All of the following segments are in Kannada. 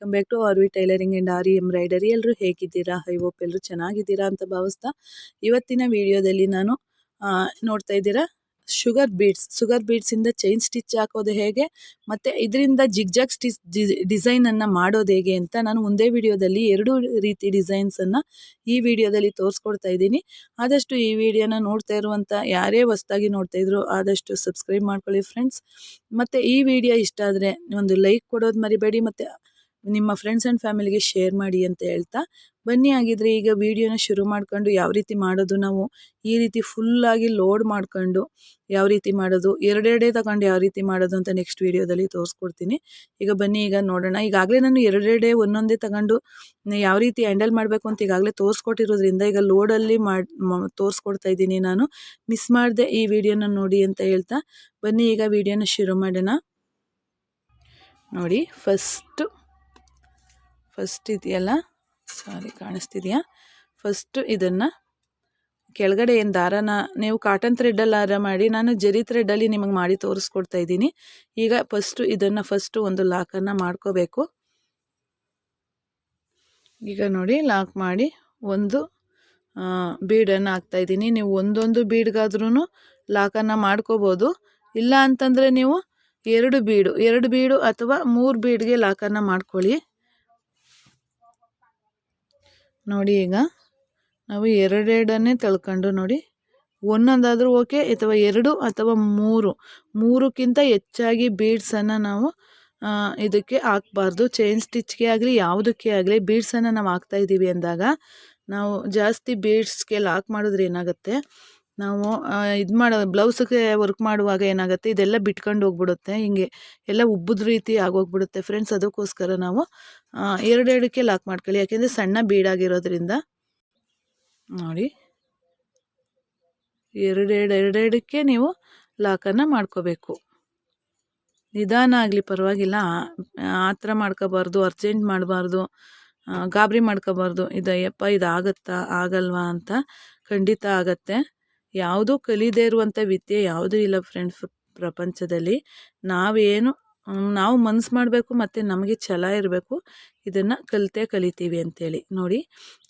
Welcome back to R V tailoring and R embroidery ಎಲ್ಲರೂ ಹೇಗಿದ್ದೀರಾ? ಐ ಹೋಪ್ ಎಲ್ಲರೂ ಚೆನ್ನಾಗಿದ್ದೀರಾ ಅಂತ ಭಾವಿಸ್ತಾ ಇವತ್ತಿನ ವಿಡಿಯೋದಲ್ಲಿ ನಾನು ನೋಡ್ತಾ ಇದ್ದೀರಾ ಶುಗರ್ ಬೀಡ್ಸ್ ಶುಗರ್ ಬೀಡ್ಸಿಂದ ಚೈನ್ ಸ್ಟಿಚ್ ಹಾಕೋದು ಹೇಗೆ? ಮತ್ತು ಇದರಿಂದ ಜಿಗ್ಜಾಗ್ ಸ್ಟಿಚ್ ಡಿಸೈನನ್ನು ಮಾಡೋದು ಹೇಗೆ ಅಂತ ನಾನು ಒಂದೇ ವಿಡಿಯೋದಲ್ಲಿ ಎರಡು ರೀತಿ ಡಿಸೈನ್ಸನ್ನು ಈ ವಿಡಿಯೋದಲ್ಲಿ ತೋರಿಸ್ಕೊಡ್ತಾ ಇದ್ದೀನಿ. ಆದಷ್ಟು ಈ ವಿಡಿಯೋನ ನೋಡ್ತಾ ಇರುವಂಥ ಯಾರೇ ಹೊಸ್ದಾಗಿ ನೋಡ್ತಾ ಇದ್ರು ಆದಷ್ಟು ಸಬ್ಸ್ಕ್ರೈಬ್ ಮಾಡ್ಕೊಳ್ಳಿ ಫ್ರೆಂಡ್ಸ್ ಮತ್ತು ಈ ವಿಡಿಯೋ ಇಷ್ಟ ಆದರೆ ಒಂದು ಲೈಕ್ ಕೊಡೋದು ಮರಿಬೇಡಿ. ಮತ್ತು ನಿಮ್ಮ ಫ್ರೆಂಡ್ಸ್ ಆ್ಯಂಡ್ ಫ್ಯಾಮಿಲಿಗೆ ಶೇರ್ ಮಾಡಿ ಅಂತ ಹೇಳ್ತಾ, ಬನ್ನಿ ಆಗಿದ್ರೆ ಈಗ ವಿಡಿಯೋನ ಶುರು ಮಾಡ್ಕೊಂಡು ಯಾವ ರೀತಿ ಮಾಡೋದು ನಾವು, ಈ ರೀತಿ ಫುಲ್ಲಾಗಿ ಲೋಡ್ ಮಾಡ್ಕೊಂಡು ಯಾವ ರೀತಿ ಮಾಡೋದು, ಎರಡೆರಡೇ ತಗೊಂಡು ಯಾವ ರೀತಿ ಮಾಡೋದು ಅಂತ ನೆಕ್ಸ್ಟ್ ವೀಡಿಯೋದಲ್ಲಿ ತೋರಿಸ್ಕೊಡ್ತೀನಿ. ಈಗ ಬನ್ನಿ ಈಗ ನೋಡೋಣ, ಈಗಾಗಲೇ ನಾನು ಎರಡೆರಡೇ ಒಂದೊಂದೇ ತಗೊಂಡು ಯಾವ ರೀತಿ ಹ್ಯಾಂಡಲ್ ಮಾಡಬೇಕು ಅಂತ ಈಗಾಗಲೇ ತೋರಿಸ್ಕೊಟ್ಟಿರೋದ್ರಿಂದ ಈಗ ಲೋಡಲ್ಲಿ ಮಾಡಿ ತೋರಿಸ್ಕೊಡ್ತಾ ಇದ್ದೀನಿ ನಾನು. ಮಿಸ್ ಮಾಡಿದೆ ಈ ವಿಡಿಯೋನ ನೋಡಿ ಅಂತ ಹೇಳ್ತಾ, ಬನ್ನಿ ಈಗ ವಿಡಿಯೋನ ಶುರು ಮಾಡೋಣ. ನೋಡಿ ಫಸ್ಟು ಫಸ್ಟ್ ಇದೆಯಲ್ಲ? ಸಾರಿ ಕಾಣಿಸ್ತಿದೆಯಾ? ಫಸ್ಟು ಇದನ್ನು ಕೆಳಗಡೆ ಏನು ದಾರನ, ನೀವು ಕಾಟನ್ ಥ್ರೆಡ್ಡಲ್ಲಿ ಹಾರ ಮಾಡಿ, ನಾನು ಜರಿ ಥ್ರೆಡ್ಡಲ್ಲಿ ನಿಮಗೆ ಮಾಡಿ ತೋರಿಸ್ಕೊಡ್ತಾ ಇದ್ದೀನಿ. ಈಗ ಫಸ್ಟು ಇದನ್ನು ಫಸ್ಟು ಒಂದು ಲಾಕನ್ನು ಮಾಡ್ಕೋಬೇಕು. ಈಗ ನೋಡಿ ಲಾಕ್ ಮಾಡಿ ಒಂದು ಬೀಡನ್ನು ಹಾಕ್ತಾಯಿದ್ದೀನಿ ನೀವು ಒಂದೊಂದು ಬೀಡ್ಗಾದ್ರೂ ಲಾಕನ್ನು ಮಾಡ್ಕೋಬೋದು. ಇಲ್ಲ ಅಂತಂದರೆ ನೀವು ಎರಡು ಬೀಡು ಎರಡು ಬೀಡು ಅಥವಾ ಮೂರು ಬೀಡ್ಗೆ ಲಾಕನ್ನು ಮಾಡ್ಕೊಳ್ಳಿ. ನೋಡಿ ಈಗ ನಾವು ಎರಡೆರಡನ್ನೇ ತಳ್ಕೊಂಡು ನೋಡಿ. ಒಂದೊಂದಾದರೂ ಓಕೆ ಅಥವಾ ಎರಡು ಅಥವಾ ಮೂರು. ಮೂರಕ್ಕಿಂತ ಹೆಚ್ಚಾಗಿ ಬೀಡ್ಸನ್ನು ನಾವು ಇದಕ್ಕೆ ಹಾಕ್ಬಾರ್ದು. ಚೈನ್ ಸ್ಟಿಚ್ಗೆ ಆಗಲಿ, ಯಾವುದಕ್ಕೆ ಆಗಲಿ ಬೀಡ್ಸನ್ನು ನಾವು ಹಾಕ್ತಾ ಇದ್ದೀವಿ ಅಂದಾಗ ನಾವು ಜಾಸ್ತಿ ಬೀಡ್ಸ್ಗೆ ಲಾಕ್ ಮಾಡಿದ್ರೆ ಏನಾಗುತ್ತೆ? ನಾವು ಇದು ಮಾಡೋ, ಬ್ಲೌಸ್ಗೆ ವರ್ಕ್ ಮಾಡುವಾಗ ಏನಾಗುತ್ತೆ, ಇದೆಲ್ಲ ಬಿಟ್ಕೊಂಡು ಹೋಗ್ಬಿಡುತ್ತೆ. ಹಿಂಗೆ ಎಲ್ಲ ಉಬ್ಬದ ರೀತಿ ಆಗೋಗ್ಬಿಡುತ್ತೆ ಫ್ರೆಂಡ್ಸ್ ಅದಕ್ಕೋಸ್ಕರ ನಾವು ಎರಡೆರಡಕ್ಕೆ ಲಾಕ್ ಮಾಡ್ಕೊಳ್ಳಿ. ಯಾಕೆಂದರೆ ಸಣ್ಣ ಬೀಡಾಗಿರೋದ್ರಿಂದ, ನೋಡಿ. ಎರಡೆರಡು, ಎರಡೆರಡಕ್ಕೆ ನೀವು ಲಾಕನ್ನು ಮಾಡ್ಕೋಬೇಕು. ನಿಧಾನ ಆಗಲಿ, ಪರವಾಗಿಲ್ಲ. ಆ- ಥರ ಮಾಡ್ಕೋಬಾರ್ದು ಅರ್ಜೆಂಟ್ ಮಾಡಬಾರ್ದು ಗಾಬರಿ ಮಾಡ್ಕೋಬಾರ್ದು. ಇದು ಯಪ್ಪ ಇದು ಆಗತ್ತಾ ಆಗಲ್ವಾ ಅಂತ ಖಂಡಿತ ಆಗತ್ತೆ. ಯಾವುದೂ ಕಲಿದೇ ಇರುವಂಥ ವಿದ್ಯೆ ಯಾವುದೂ ಇಲ್ಲ ಫ್ರೆಂಡ್ಸ್ ಪ್ರಪಂಚದಲ್ಲಿ. ನಾವೇನು, ನಾವು ಮನ್ಸು ಮಾಡಬೇಕು ಮತ್ತು ನಮಗೆ ಛಲ ಇರಬೇಕು. ಇದನ್ನು ಕಲಿತೇ ಕಲಿತೀವಿ ಅಂತೇಳಿ. ನೋಡಿ,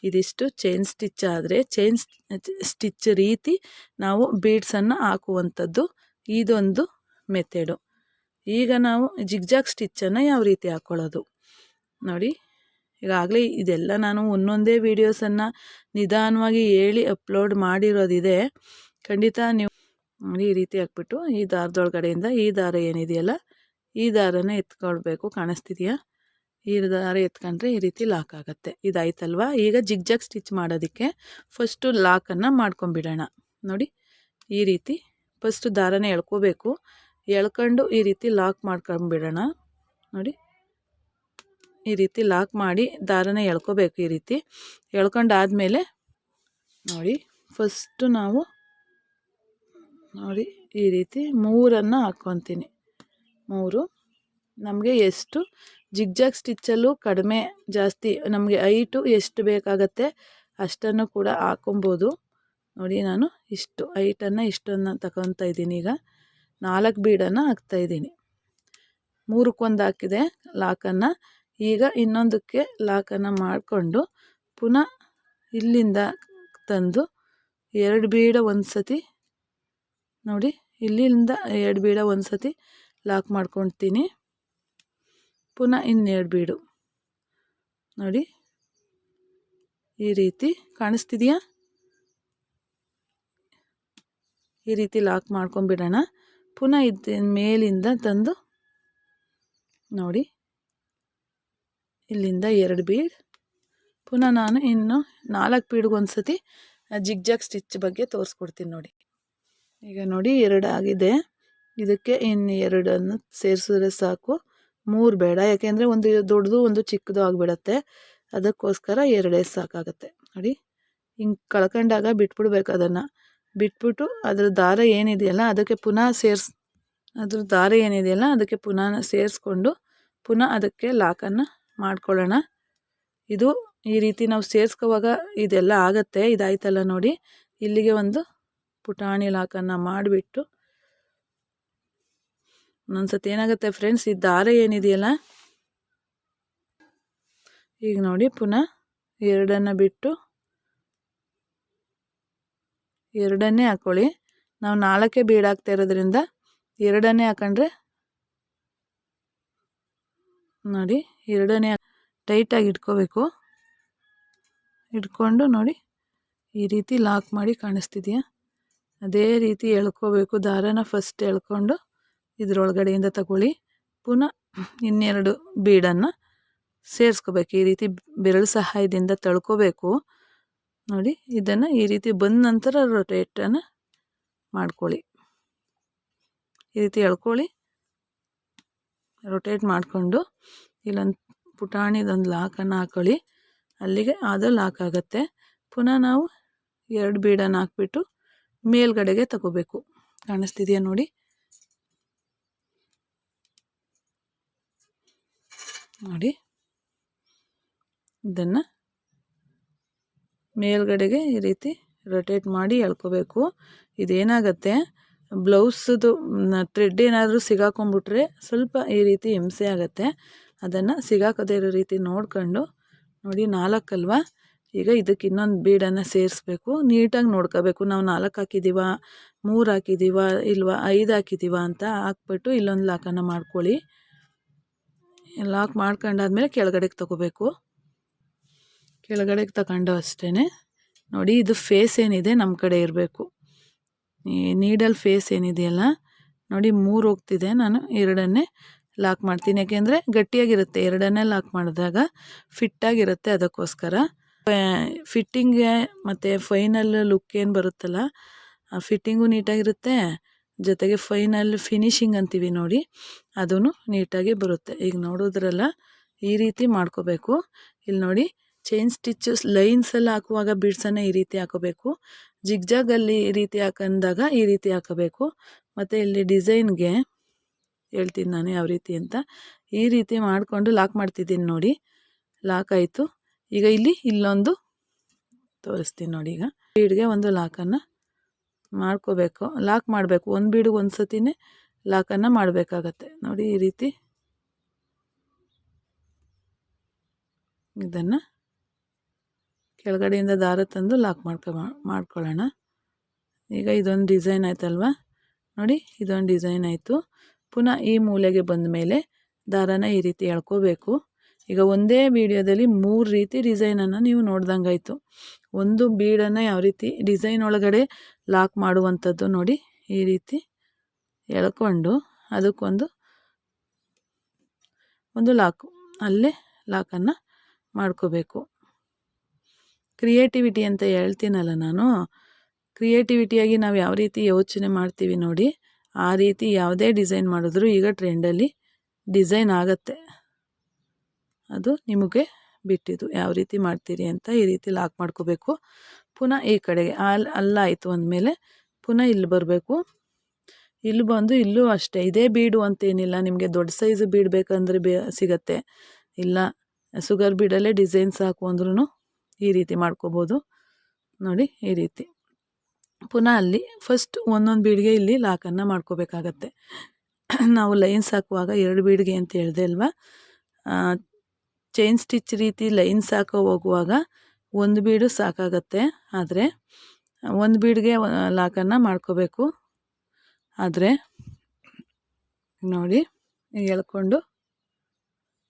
ಇದಿಷ್ಟು ಚೈನ್ ಸ್ಟಿಚ್ ಆದರೆ ಚೈನ್ ಸ್ಟಿಚ್ ರೀತಿ ನಾವು ಬೀಡ್ಸನ್ನು ಹಾಕುವಂಥದ್ದು ಇದೊಂದು ಮೆಥೆಡು ಈಗ ನಾವು ಜಿಗ್ಜಾಗ್ ಸ್ಟಿಚ್ಚನ್ನು ಯಾವ ರೀತಿ ಹಾಕ್ಕೊಳ್ಳೋದು ನೋಡಿ ಈಗಾಗಲೇ ಇದೆಲ್ಲ ನಾನು ಒಂದೊಂದೇ ವೀಡಿಯೋಸನ್ನು ನಿಧಾನವಾಗಿ ಹೇಳಿ ಅಪ್ಲೋಡ್ ಮಾಡಿರೋದಿದೆ. ಖಂಡಿತ ನೀವು ಈ ರೀತಿ ಹಾಕ್ಬಿಟ್ಟು ಈ ದಾರದೊಳಗಡೆಯಿಂದ ಈ ದಾರ ಏನಿದೆಯಲ್ಲ, ಈ ದಾರನ ಎತ್ಕೊಳ್ಬೇಕು. ಕಾಣಿಸ್ತಿದೆಯಾ? ಈ ದಾರ ಎತ್ಕೊಂಡ್ರೆ ಈ ರೀತಿ ಲಾಕ್ ಆಗುತ್ತೆ. ಇದಾಯ್ತಲ್ವಾ? ಈಗ ಜಿಗ್ಜಾಗ್ ಸ್ಟಿಚ್ ಮಾಡೋದಕ್ಕೆ ಫಸ್ಟು ಲಾಕನ್ನು ಮಾಡ್ಕೊಂಬಿಡೋಣ. ನೋಡಿ, ಈ ರೀತಿ ಫಸ್ಟು ದಾರನ ಎಳ್ಕೋಬೇಕು. ಎಳ್ಕೊಂಡು ಈ ರೀತಿ ಲಾಕ್ ಮಾಡ್ಕೊಂಬಿಡೋಣ. ನೋಡಿ ಈ ರೀತಿ ಲಾಕ್ ಮಾಡಿ ದಾರನ ಎಳ್ಕೋಬೇಕು ಈ ರೀತಿ. ಎಳ್ಕೊಂಡಾದ್ಮೇಲೆ ನೋಡಿ ಫಸ್ಟು ನಾವು ನೋಡಿ ಈ ರೀತಿ ಮೂರನ್ನು ಹಾಕ್ಕೊತೀನಿ. ಮೂರು, ನಮಗೆ ಎಷ್ಟು? ಜಿಗ್ಜಾಗ್ ಸ್ಟಿಚ್ಚಲ್ಲೂ ಕಡಿಮೆ ಜಾಸ್ತಿ, ನಮಗೆ ಐಟು ಎಷ್ಟು ಬೇಕಾಗತ್ತೆ ಅಷ್ಟನ್ನು ಕೂಡ ಹಾಕೊಬೋದು ನೋಡಿ, ನಾನು ಇಷ್ಟು, ಐಟನ್ನು ಇಷ್ಟನ್ನು ತಗೊತಾ ಇದ್ದೀನಿ ಈಗ. ನಾಲ್ಕು ಬೀಡನ್ನು ಹಾಕ್ತಾಯಿದ್ದೀನಿ ಮೂರಕ್ಕೊಂದು ಹಾಕಿದೆ ಲಾಕನ್ನು ಈಗ ಇನ್ನೊಂದಕ್ಕೆ ಲಾಕನ್ನು ಮಾಡಿಕೊಂಡು ಪುನಃ ಇಲ್ಲಿಂದ ತಂದು ಎರಡು ಬೀಡ ಒಂದು ಸತಿ ನೋಡಿ, ಇಲ್ಲಿಂದ ಎರಡು ಬೀಡ ಒಂದು ಸತಿ ಲಾಕ್ ಮಾಡ್ಕೊಳ್ತೀನಿ. ಪುನಃ ಇನ್ನೆರಡು ಬೀಡು. ನೋಡಿ, ಈ ರೀತಿ ಕಾಣಿಸ್ತಿದೆಯಾ? ಈ ರೀತಿ ಲಾಕ್ ಮಾಡ್ಕೊಂಬಿಡೋಣ ಪುನಃ ಇದ್ದ ಮೇಲಿಂದ ತಂದು ನೋಡಿ ಇಲ್ಲಿಂದ ಎರಡು ಬೀಡ್. ಪುನಃ ನಾನು ಇನ್ನು ನಾಲ್ಕು ಬೀಡ್ಗೆ ಒಂದು ಸತಿ ಜಿಗ್ಜಾಗ್ ಸ್ಟಿಚ್ ಬಗ್ಗೆ ತೋರಿಸ್ಕೊಡ್ತೀನಿ ನೋಡಿ. ಈಗ ನೋಡಿ ಎರಡು ಆಗಿದೆ. ಇದಕ್ಕೆ ಇನ್ನು ಎರಡನ್ನು ಸೇರಿಸಿದ್ರೆ ಸಾಕು. ಮೂರು ಬೇಡ. ಯಾಕೆಂದರೆ ಒಂದು ದೊಡ್ಡದು, ಒಂದು ಚಿಕ್ಕದು ಆಗಿಬಿಡತ್ತೆ. ಅದಕ್ಕೋಸ್ಕರ ಎರಡೇ ಸಾಕಾಗತ್ತೆ. ನೋಡಿ, ಹಿಂಗೆ ಕಳ್ಕೊಂಡಾಗ ಬಿಟ್ಬಿಡ್ಬೇಕು ಅದನ್ನು. ಬಿಟ್ಬಿಟ್ಟು ಅದ್ರ ದಾರ ಏನಿದೆಯಲ್ಲ, ಅದಕ್ಕೆ ಪುನಃ ಸೇರ್ಸ್, ಅದ್ರ ದಾರ ಏನಿದೆಯಲ್ಲ, ಅದಕ್ಕೆ ಪುನಃ ಸೇರಿಸ್ಕೊಂಡು ಪುನಃ ಅದಕ್ಕೆ ಲಾಕನ್ನು ಮಾಡ್ಕೊಳ್ಳೋಣ. ಇದು ಈ ರೀತಿ ನಾವು ಸೇರಿಸ್ಕೋವಾಗ ಇದೆಲ್ಲ ಆಗತ್ತೆ, ಇದಾಯ್ತಲ್ಲ ನೋಡಿ. ಇಲ್ಲಿಗೆ ಒಂದು ಪುಟಾಣಿ ಲಾಕನ್ನು ಮಾಡಿಬಿಟ್ಟು. ಒಂದೊಂದ್ಸತಿ ಏನಾಗುತ್ತೆ ಫ್ರೆಂಡ್ಸ್, ಈ ದಾರ ಏನಿದೆಯಲ್ಲ? ಈಗ ನೋಡಿ, ಪುನಃ ಎರಡನ್ನು ಬಿಟ್ಟು ಎರಡನ್ನೇ ಹಾಕ್ಕೊಳ್ಳಿ ನಾವು ನಾಲ್ಕೇ ಬೀಡ್ ಹಾಕ್ತಾ ಇರೋದ್ರಿಂದ ಎರಡನ್ನೇ ಹಾಕೊಂಡ್ರೆ ನೋಡಿ ಎರಡನೇ ಟೈಟಾಗಿ ಇಟ್ಕೋಬೇಕು. ಇಟ್ಕೊಂಡು ನೋಡಿ, ಈ ರೀತಿ ಲಾಕ್ ಮಾಡಿ ಕಾಣಿಸ್ತಿದೆಯಾ? ಅದೇ ರೀತಿ ಎಳ್ಕೋಬೇಕು. ದಾರನ ಫಸ್ಟ್ ಎಳ್ಕೊಂಡು ಇದರೊಳಗಡೆಯಿಂದ ತಗೊಳ್ಳಿ. ಪುನಃ ಇನ್ನೆರಡು ಬೀಡನ್ನು ಸೇರಿಸ್ಕೋಬೇಕು. ಈ ರೀತಿ ಬೆರಳು ಸಹಾಯದಿಂದ ತಳ್ಕೋಬೇಕು. ನೋಡಿ, ಇದನ್ನು ಈ ರೀತಿ ಬಂದ ನಂತರ ರೊಟೇಟನ್ನು ಮಾಡ್ಕೊಳ್ಳಿ. ಈ ರೀತಿ ಎಳ್ಕೊಳ್ಳಿ. ರೊಟೇಟ್ ಮಾಡಿಕೊಂಡು ಇಲ್ಲೊಂದು ಪುಟಾಣಿದೊಂದು ಲಾಕನ್ನು ಹಾಕೊಳ್ಳಿ. ಅಲ್ಲಿಗೆ ಅದು ಲಾಕ್ ಆಗುತ್ತೆ. ಪುನಃ ನಾವು ಎರಡು ಬೀಡನ್ನು ಹಾಕ್ಬಿಟ್ಟು ಮೇಲ್ಗಡೆಗೆ ತಗೋಬೇಕು. ಕಾಣಿಸ್ತಿದೆಯಾ ನೋಡಿ? ನೋಡಿ. ಇದನ್ನು ಮೇಲ್ಗಡೆಗೆ ಈ ರೀತಿ ರೊಟೇಟ್ ಮಾಡಿ ಎಳ್ಕೋಬೇಕು. ಇದೇನಾಗತ್ತೆ? ಬ್ಲೌಸದು ಥ್ರೆಡ್ ಏನಾದರೂ ಸಿಗಾಕೊಂಡ್ಬಿಟ್ರೆ ಸ್ವಲ್ಪ ಈ ರೀತಿ ಹಿಂಸೆ ಆಗುತ್ತೆ. ಅದನ್ನು ಸಿಗಾಕದೇ ಇರೋ ರೀತಿ ನೋಡ್ಕೊಂಡು ನೋಡಿ ನಾಲ್ಕಲ್ವಾ? ಈಗ ಇದಕ್ಕೆ ಇನ್ನೊಂದು ಬೀಡನ್ನು ಸೇರಿಸ್ಬೇಕು. ನೀಟಾಗಿ ನೋಡ್ಕೋಬೇಕು. ನಾವು ನಾಲ್ಕು ಹಾಕಿದ್ದೀವ ಮೂರು ಹಾಕಿದ್ದೀವ ಇಲ್ವಾ, ಐದು ಹಾಕಿದ್ದೀವ ಅಂತ ಹಾಕ್ಬಿಟ್ಟು ಇಲ್ಲೊಂದು ಲಾಕನ್ನು ಮಾಡ್ಕೊಳ್ಳಿ. ಲಾಕ್ ಮಾಡ್ಕೊಂಡಾದ್ಮೇಲೆ ಕೆಳಗಡೆಗೆ ತಗೋಬೇಕು. ಕೆಳಗಡೆಗೆ ತಗೊಂಡು ಅಷ್ಟೇ ನೋಡಿ ಇದು ಫೇಸ್ ಏನಿದೆ ನಮ್ಮ ಕಡೆ ಇರಬೇಕು. ನೀಡಲ್ ಫೇಸ್ ಏನಿದೆಯಲ್ಲ, ನೋಡಿ ಮೂರು ಹೋಗ್ತಿದೆ. ನಾನು ಎರಡನ್ನೇ ಲಾಕ್ ಮಾಡ್ತೀನಿ. ಯಾಕೆಂದರೆ ಗಟ್ಟಿಯಾಗಿರುತ್ತೆ. ಎರಡನ್ನೇ ಲಾಕ್ ಮಾಡಿದಾಗ ಫಿಟ್ಟಾಗಿರುತ್ತೆ ಅದಕ್ಕೋಸ್ಕರ. ಫಿಟ್ಟಿಂಗ್ಗೆ ಮತ್ತು ಫೈನಲ್ ಲುಕ್ ಏನು ಬರುತ್ತಲ್ಲ, ಆ ಫಿಟ್ಟಿಂಗು ನೀಟಾಗಿರುತ್ತೆ. ಜೊತೆಗೆ ಫೈನಲ್ ಫಿನಿಶಿಂಗ್ ಅಂತೀವಿ ನೋಡಿ ಅದೂ ನೀಟಾಗಿ ಬರುತ್ತೆ. ಈಗ ನೋಡೋದ್ರಲ್ಲ, ಈ ರೀತಿ ಮಾಡ್ಕೋಬೇಕು. ಇಲ್ಲಿ ನೋಡಿ ಚೈನ್ ಸ್ಟಿಚ್ಚಸ್ ಎಲ್ಲ ಹಾಕುವಾಗ ಬಿಡ್ಸನ್ನು ಈ ರೀತಿ ಹಾಕೋಬೇಕು. ಜಿಗ್ಜಾಗಲ್ಲಿ ಈ ರೀತಿ ಹಾಕಂದಾಗ ಈ ರೀತಿ ಹಾಕಬೇಕು. ಮತ್ತು ಇಲ್ಲಿ ಡಿಸೈನ್ಗೆ ಹೇಳ್ತೀನಿ ನಾನು ಯಾವ ರೀತಿ ಅಂತ. ಈ ರೀತಿ ಮಾಡಿಕೊಂಡು ಲಾಕ್ ಮಾಡ್ತಿದ್ದೀನಿ ನೋಡಿ. ಲಾಕ್ ಆಯಿತು. ಈಗ ಇಲ್ಲಿ ಇಲ್ಲೊಂದು ತೋರಿಸ್ತೀನಿ ನೋಡಿ ಈಗ. ಬೀಡ್ಗೆ ಒಂದು ಲಾಕನ್ನು ಮಾಡ್ಕೋಬೇಕು. ಲಾಕ್ ಮಾಡಬೇಕು. ಒಂದು ಬೀಡಿಗೆ ಒಂದು ಸತಿನೇ ಲಾಕನ್ನು ಮಾಡಬೇಕಾಗತ್ತೆ. ನೋಡಿ ಈ ರೀತಿ ಇದನ್ನು ಕೆಳಗಡೆಯಿಂದ ದಾರ ತಂದು ಲಾಕ್ ಮಾಡ್ಕೊ ಮಾಡ್ಕೊಳ್ಳೋಣ. ಈಗ ಇದೊಂದು ಡಿಸೈನ್ ಆಯ್ತಲ್ವ? ನೋಡಿ ಇದೊಂದು ಡಿಸೈನ್ ಆಯಿತು. ಪುನಃ ಈ ಮೂಲೆಗೆ ಬಂದ ಮೇಲೆ ದಾರಾನ ಈ ರೀತಿ ಎಳ್ಕೋಬೇಕು. ಈಗ ಒಂದೇ ವೀಡಿಯೋದಲ್ಲಿ ಮೂರು ರೀತಿ ಡಿಸೈನನ್ನು ನೀವು ನೋಡ್ದಂಗಾಯಿತು. ಒಂದು ಬೀಡನ್ನು ಯಾವ ರೀತಿ ಡಿಸೈನ್ ಒಳಗಡೆ ಲಾಕ್ ಮಾಡುವಂಥದ್ದು ನೋಡಿ ಈ ರೀತಿ ಎಳ್ಕೊಂಡು ಅದಕ್ಕೊಂದು ಒಂದು ಲಾಕು, ಅಲ್ಲೇ ಲಾಕನ್ನು ಮಾಡ್ಕೋಬೇಕು. ಕ್ರಿಯೇಟಿವಿಟಿ ಅಂತ ಹೇಳ್ತೀನಲ್ಲ ನಾನು. ಕ್ರಿಯೇಟಿವಿಟಿಯಾಗಿ ನಾವು ಯಾವ ರೀತಿ ಯೋಚನೆ ಮಾಡ್ತೀವಿ ನೋಡಿ. ಆ ರೀತಿ ಯಾವುದೇ ಡಿಸೈನ್ ಮಾಡಿದ್ರೂ ಈಗ ಟ್ರೆಂಡಲ್ಲಿ ಡಿಸೈನ್ ಆಗತ್ತೆ. ಅದು ನಿಮಗೆ ಬಿಟ್ಟಿದ್ದು. ಯಾವ ರೀತಿ ಮಾಡ್ತೀರಿ ಅಂತ ಈ ರೀತಿ ಲಾಕ್ ಮಾಡ್ಕೋಬೇಕು. ಪುನಃ ಈ ಕಡೆಗೆ ಅಲ್ಲಿ ಅಲ್ಲಾಯಿತು ಅಂದಮೇಲೆ ಪುನಃ ಇಲ್ಲಿ ಬರಬೇಕು. ಇಲ್ಲಿ ಬಂದು ಇಲ್ಲೂ ಅಷ್ಟೇ. ಇದೇ ಬೀಡು ಅಂತೇನಿಲ್ಲ. ನಿಮಗೆ ದೊಡ್ಡ ಸೈಜ್ ಬೀಡ್ ಬೇಕಂದ್ರೆ ಬೇ, ಸಿಗತ್ತೆ. ಇಲ್ಲ, ಸುಗರ್ ಬೀಡಲ್ಲೇ ಡಿಸೈನ್ಸ್ ಹಾಕು ಅಂದ್ರೂ ಈ ರೀತಿ ಮಾಡ್ಕೋಬೋದು. ನೋಡಿ, ಈ ರೀತಿ. ಪುನಃ ಅಲ್ಲಿ ಫಸ್ಟ್ ಒಂದೊಂದು ಬೀಡಿಗೆ ಇಲ್ಲಿ ಲಾಕನ್ನು ಮಾಡ್ಕೋಬೇಕಾಗತ್ತೆ. ನಾವು ಲೈನ್ಸ್ ಹಾಕುವಾಗ ಎರಡು ಬೀಡಿಗೆ ಅಂತ ಹೇಳಿದೆ ಅಲ್ವಾ? ಚೈನ್ ಸ್ಟಿಚ್ ರೀತಿ ಲೈನ್ಸ್ ಹಾಕೋ ಹೋಗುವಾಗ ಒಂದು ಬೀಡು ಸಾಕಾಗತ್ತೆ. ಆದರೆ ಒಂದು ಬೀಡಿಗೆ ಲಾಕನ್ನು ಮಾಡ್ಕೋಬೇಕು. ಆದರೆ ನೋಡಿ ಎಳ್ಕೊಂಡು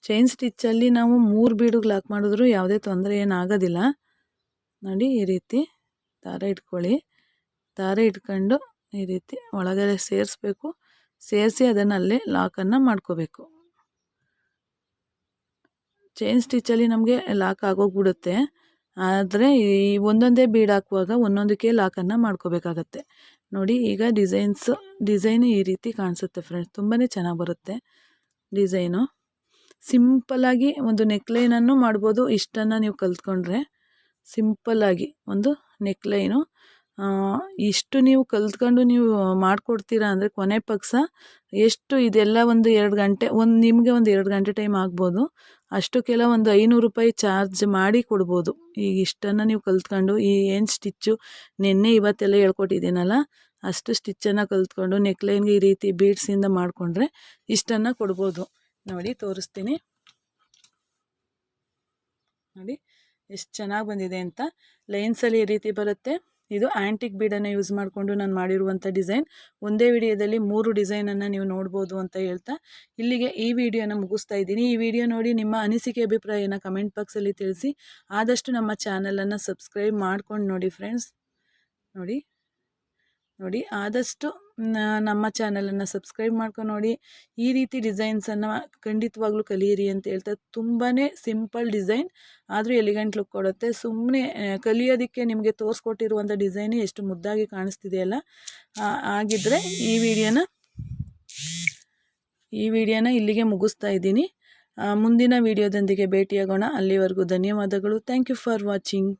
ಚೈನ್ ಸ್ಟಿಚ್ಚಲ್ಲಿ ನಾವು ಮೂರು ಬೀಡಿಗೆ ಲಾಕ್ ಮಾಡಿದ್ರು ಯಾವುದೇ ತೊಂದರೆ ಏನಾಗೋದಿಲ್ಲ. ನೋಡಿ ಈ ರೀತಿ ದಾರ ಇಟ್ಕೊಳ್ಳಿ. ದಾರ ಇಟ್ಕೊಂಡು ಈ ರೀತಿ ಒಳಗಡೆ ಸೇರಿಸ್ಬೇಕು. ಸೇರಿಸಿ ಅದನ್ನು ಅಲ್ಲೇ ಲಾಕನ್ನು ಮಾಡ್ಕೋಬೇಕು. ಚೈನ್ ಸ್ಟಿಚ್ಚಲ್ಲಿ ನಮಗೆ ಲಾಕ್ ಆಗೋಗ್ಬಿಡುತ್ತೆ. ಆದರೆ ಈ ಒಂದೊಂದೇ ಬೀಡ್ ಹಾಕುವಾಗ ಒಂದೊಂದಕ್ಕೆ ಲಾಕನ್ನು ಮಾಡ್ಕೋಬೇಕಾಗತ್ತೆ. ನೋಡಿ ಈಗ ಡಿಸೈನ್ಸ್, ಡಿಸೈನ್ ಈ ರೀತಿ ಕಾಣಿಸುತ್ತೆ ಫ್ರೆಂಡ್ಸ್ ತುಂಬಾ ಚೆನ್ನಾಗಿ ಬರುತ್ತೆ ಡಿಸೈನು. ಸಿಂಪಲ್ಲಾಗಿ ಒಂದು ನೆಕ್ಲೈನನ್ನು ಮಾಡ್ಬೋದು ಇಷ್ಟನ್ನು ನೀವು ಕಲ್ತ್ಕೊಂಡ್ರೆ. ಸಿಂಪಲ್ಲಾಗಿ ಒಂದು ನೆಕ್ಲೈನು ಇಷ್ಟು ನೀವು ಕಲ್ತ್ಕೊಂಡು ನೀವು ಮಾಡಿಕೊಡ್ತೀರಾ ಅಂದರೆ ಕೊನೆ ಪಕ್ಷ ಎಷ್ಟು ಇದೆಲ್ಲ ಒಂದು ಎರಡು ಗಂಟೆ, ಒಂದು ನಿಮಗೆ ಒಂದು ಎರಡು ಗಂಟೆ ಟೈಮ್ ಆಗ್ಬೋದು. ಅಷ್ಟಕ್ಕೆಲ್ಲ ಒಂದು ಐನೂರು ರೂಪಾಯಿ ಚಾರ್ಜ್ ಮಾಡಿ ಕೊಡ್ಬೋದು. ಈಗ ಇಷ್ಟನ್ನು ನೀವು ಕಲ್ತ್ಕೊಂಡು ಈ ಏನು ಸ್ಟಿಚ್ಚು ನಿನ್ನೆ ಇವತ್ತೆಲ್ಲ ಹೇಳ್ಕೊಟ್ಟಿದ್ದೀನಲ್ಲ, ಅಷ್ಟು ಸ್ಟಿಚ್ಚನ್ನು ಕಲ್ತ್ಕೊಂಡು ನೆಕ್ಲೈನ್ಗೆ ಈ ರೀತಿ ಬೀಡ್ಸಿಂದ ಮಾಡಿಕೊಂಡ್ರೆ ಇಷ್ಟನ್ನು ಕೊಡ್ಬೋದು. ನೋಡಿ, ತೋರಿಸ್ತೀನಿ. ನೋಡಿ, ಎಷ್ಟು ಚೆನ್ನಾಗಿ ಬಂದಿದೆ ಅಂತ. ಲೈನ್ಸಲ್ಲಿ ಈ ರೀತಿ ಬರುತ್ತೆ. ಇದು ಆ್ಯಂಟಿಕ್ ಬೀಡನ್ನು ಯೂಸ್ ಮಾಡಿಕೊಂಡು ನಾನು ಮಾಡಿರುವಂಥ ಡಿಸೈನ್ ಒಂದೇ ವಿಡಿಯೋದಲ್ಲಿ ಮೂರು ಡಿಸೈನನ್ನು ನೀವು ನೋಡ್ಬೋದು ಅಂತ ಹೇಳ್ತಾ, ಇಲ್ಲಿಗೆ ಈ ವಿಡಿಯೋನ ಮುಗಿಸ್ತಾ ಇದ್ದೀನಿ. ಈ ವಿಡಿಯೋ ನೋಡಿ ನಿಮ್ಮ ಅನಿಸಿಕೆ, ಅಭಿಪ್ರಾಯನ ಕಮೆಂಟ್ ಬಾಕ್ಸಲ್ಲಿ ತಿಳಿಸಿ. ಆದಷ್ಟು ನಮ್ಮ ಚಾನಲನ್ನು ಸಬ್ಸ್ಕ್ರೈಬ್ ಮಾಡ್ಕೊಂಡು ನೋಡಿ ಫ್ರೆಂಡ್ಸ್ ನೋಡಿ. ನೋಡಿ ಆದಷ್ಟು ನಮ್ಮ ಚಾನಲನ್ನು ಸಬ್ಸ್ಕ್ರೈಬ್ ಮಾಡ್ಕೊಂಡು ನೋಡಿ. ಈ ರೀತಿ ಡಿಸೈನ್ಸನ್ನು ಖಂಡಿತವಾಗ್ಲೂ ಕಲಿಯಿರಿ ಅಂತ ಹೇಳ್ತಾ ತುಂಬಾ ಸಿಂಪಲ್ ಡಿಸೈನ್, ಆದರೂ ಎಲಿಗೆಂಟ್ ಲುಕ್ ಕೊಡುತ್ತೆ. ಸುಮ್ಮನೆ ಕಲಿಯೋದಕ್ಕೆ ನಿಮಗೆ ತೋರಿಸ್ಕೊಟ್ಟಿರುವಂಥ ಡಿಸೈನ್ ಎಷ್ಟು ಮುದ್ದಾಗಿ ಕಾಣಿಸ್ತಿದೆಯಲ್ಲ ಆಗಿದ್ದರೆ ಈ ವಿಡಿಯೋನ ಈ ವಿಡಿಯೋನ ಇಲ್ಲಿಗೆ ಮುಗಿಸ್ತಾ ಇದ್ದೀನಿ. ಮುಂದಿನ ವಿಡಿಯೋದೊಂದಿಗೆ ಭೇಟಿಯಾಗೋಣ. ಅಲ್ಲಿವರೆಗೂ ಧನ್ಯವಾದಗಳು. Thank you for watching.